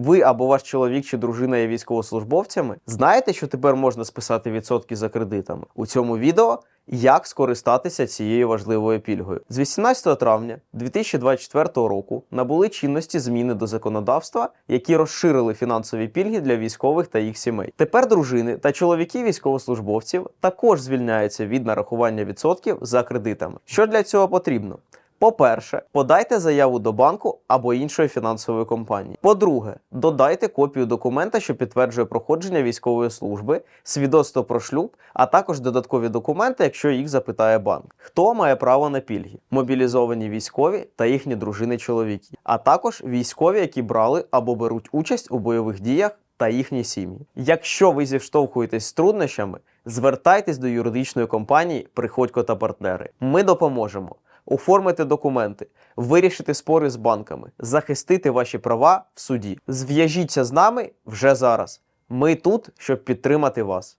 Ви або ваш чоловік чи дружина є військовослужбовцями. Знаєте, що тепер можна списати відсотки за кредитами? У цьому відео як скористатися цією важливою пільгою. З 18 травня 2024 року набули чинності зміни до законодавства, які розширили фінансові пільги для військових та їх сімей. Тепер дружини та чоловіки військовослужбовців також звільняються від нарахування відсотків за кредитами. Що для цього потрібно? По-перше, подайте заяву до банку або іншої фінансової компанії. По-друге, додайте копію документа, що підтверджує проходження військової служби, свідоцтво про шлюб, а також додаткові документи, якщо їх запитає банк. Хто має право на пільги? Мобілізовані військові та їхні дружини чоловіки, а також військові, які брали або беруть участь у бойових діях. Та їхні сім'ї. Якщо ви зіштовхуєтесь з труднощами, звертайтесь до юридичної компанії Приходько та партнери. Ми допоможемо оформити документи, вирішити спори з банками, захистити ваші права в суді. Зв'яжіться з нами вже зараз. Ми тут, щоб підтримати вас.